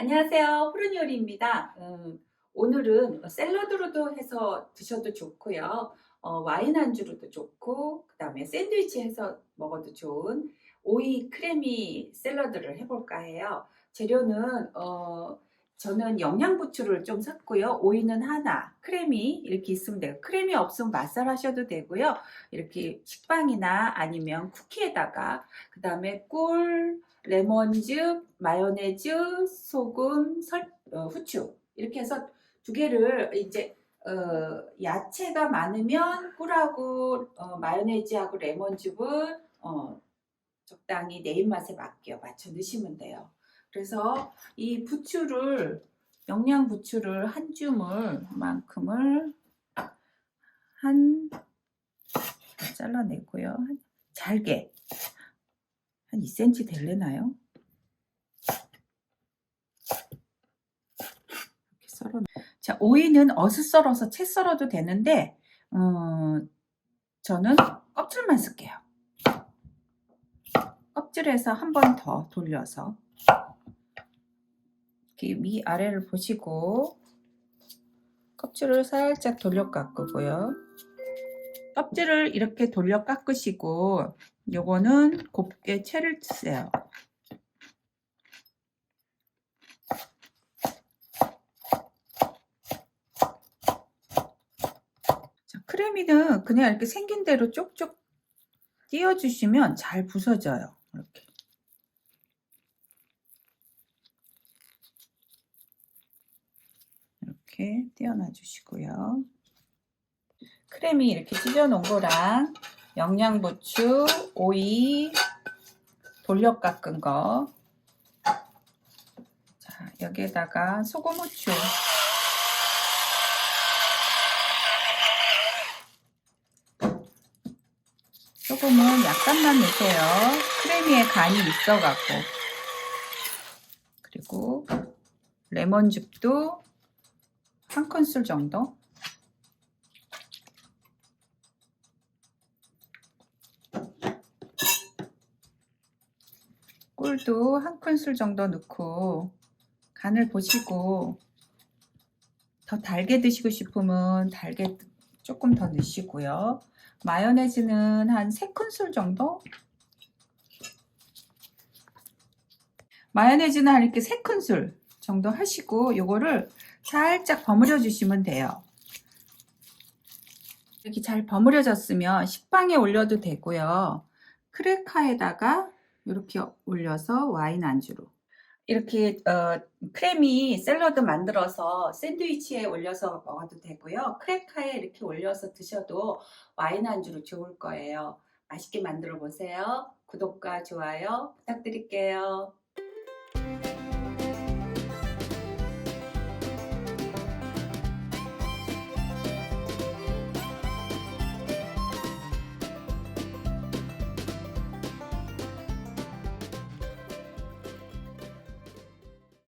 안녕하세요. 푸른 요리입니다. 음, 오늘은 샐러드로도 해서 드셔도 좋고요. 어, 와인 안주로도 좋고, 그 다음에 샌드위치 해서 먹어도 좋은 오이 크래미 샐러드를 해볼까 해요. 재료는, 어, 저는 영양부추를 좀 샀고요. 오이는 하나, 크래미 이렇게 있으면 돼요. 크래미 없으면 맛살 하셔도 되고요. 이렇게 식빵이나 아니면 쿠키에다가, 그 다음에 꿀, 레몬즙, 마요네즈, 소금, 설, 어, 후추 이렇게 해서 두 개를 이제 어, 야채가 많으면 꿀하고 어, 마요네즈하고 레몬즙을 어, 적당히 내 입맛에 맞게 맞춰 넣으시면 돼요. 그래서 이 부추를 영양 부추를 한 줌을 만큼을 한 잘라내고요. 한- 잘게 한 2cm 될래나요? 이렇게 썰어. 자, 오이는 어슷 썰어서 채 썰어도 되는데, 어, 저는 껍질만 쓸게요. 껍질에서 한 번 더 돌려서 이렇게 위 아래를 보시고 껍질을 살짝 돌려 깎으고요. 껍질을 이렇게 돌려 깎으시고 요거는 곱게 채를 쓰세요. 자, 크래미는 그냥 이렇게 생긴 대로 쪽쪽 띄워주시면 잘 부서져요. 이렇게. 이렇게 띄워놔 주시고요. 크래미 이렇게 찢어 놓은 거랑 영양부추, 오이, 돌려 깎은 거. 자, 여기에다가 소금 후추. 소금은 약간만 넣으세요. 크래미에 간이 있어갖고. 그리고 레몬즙도 한 큰술 정도. 꿀도 한 큰술 정도 넣고 간을 보시고 더 달게 드시고 싶으면 달게 조금 더 넣으시고요. 마요네즈는 한 3큰술 정도? 마요네즈는 한 이렇게 3큰술 정도 하시고 요거를 살짝 버무려 주시면 돼요. 이렇게 잘 버무려졌으면 식빵에 올려도 되고요. 크레카에다가 이렇게 올려서 와인 안주로 이렇게 어, 크래미 샐러드 만들어서 샌드위치에 올려서 먹어도 되고요. 크레카에 이렇게 올려서 드셔도 와인 안주로 좋을 거예요. 맛있게 만들어 보세요. 구독과 좋아요 부탁드릴게요.